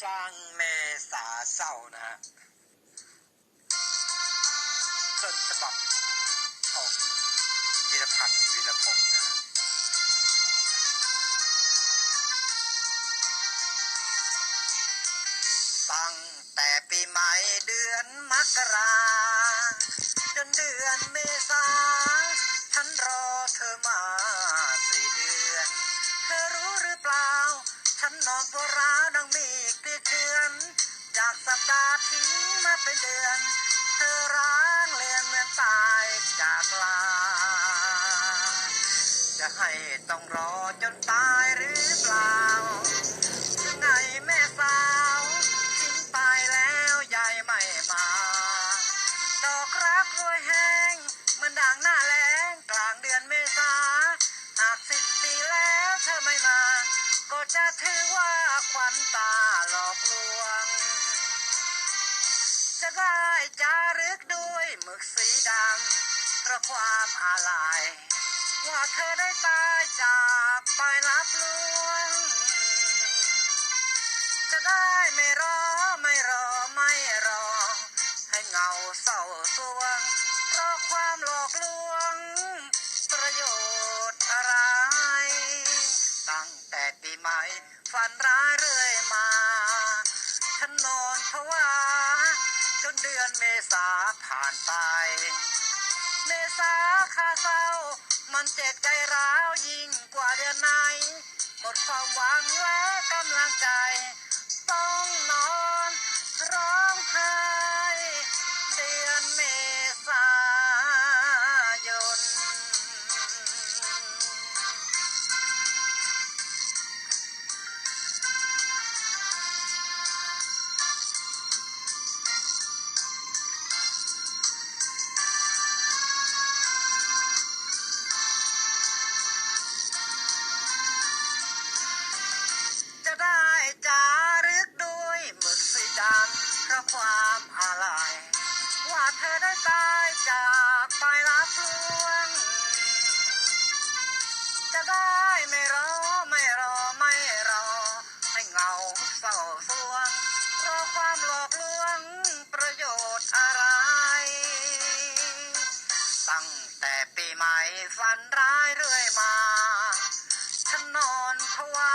ฟังเมษาเศร้านะฮะต้นฉบับของวีรพันธ์วีรพงศ์นะตั้งแต่ปีใหม่เดือนมกราจนเดือนเมษาฉันรอเธอมาสี่เดือน เธอรู้หรือเปล่า ฉันนอนปวร้าดังมี จะให้ต้องรอจนตายหรือเปล่ายังไงแม่สาวทิ้งไปแล้วยายไม่มา ดอกครักรวยแห้งเหมือนด่างหน้าแล้งกลางเดือนเมษาหากสิ้นปีแล้วเธอไม่มา ก็จะถือว่าควันตาหลอกลวง จะได้จารึกด้วยหมึกสีดำเพราะความอาลัย ว่าเธอได้ตายจากไปรับลวง จะได้ไม่รอไม่รอไม่รอ ให้เงาเศร้าสวง เพราะความหลอกลวง ประโยชน์อะไร ตั้งแต่ปีใหม่ฝันร้ายเรื่อยมาฉันนอนภาวะจนเดือนเมษาผ่านไป เมษาคาเศร้า มันเจ็บใจร้าวยิ่งกว่าเดือนไหน ความอาลัยว่าเธอได้ตายจากไปรับลวง จะได้ไม่รอไม่รอไม่รอให้เงาเศร้าสวงเพราะความหลอกลวงประโยชน์อะไร ตั้งแต่ปีใหม่ฝันร้ายเรื่อยมา ฉันนอนภาวะ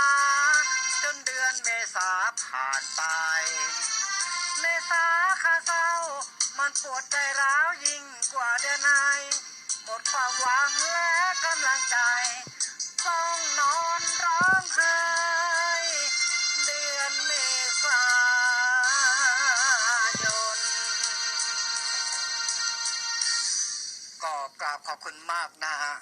จนเดือนเมษาผ่านไป ษาคาเศร้า มันปวดใจร้าวยิ่งกว่าเดือนไหนหมดความหวังและกำลังใจ ต้องนอนร้องไห้เดือนเมษายนก็กราบขอบคุณมากนะฮะ